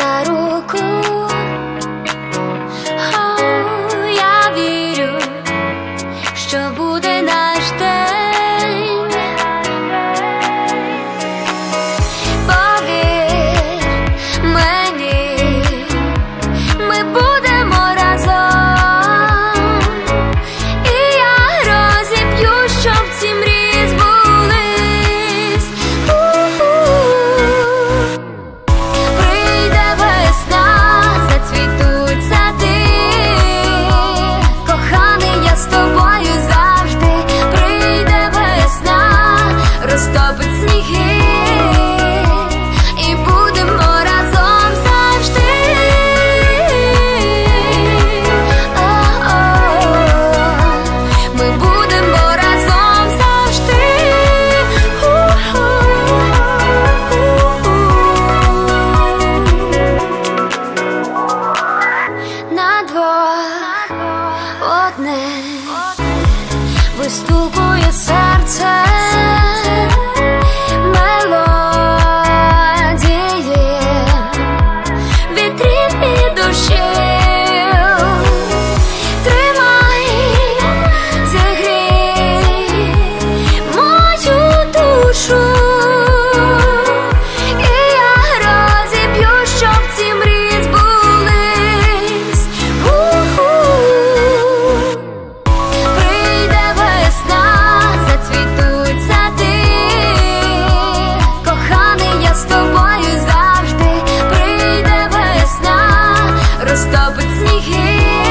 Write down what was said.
за руку. одне, вистукує серце. dia.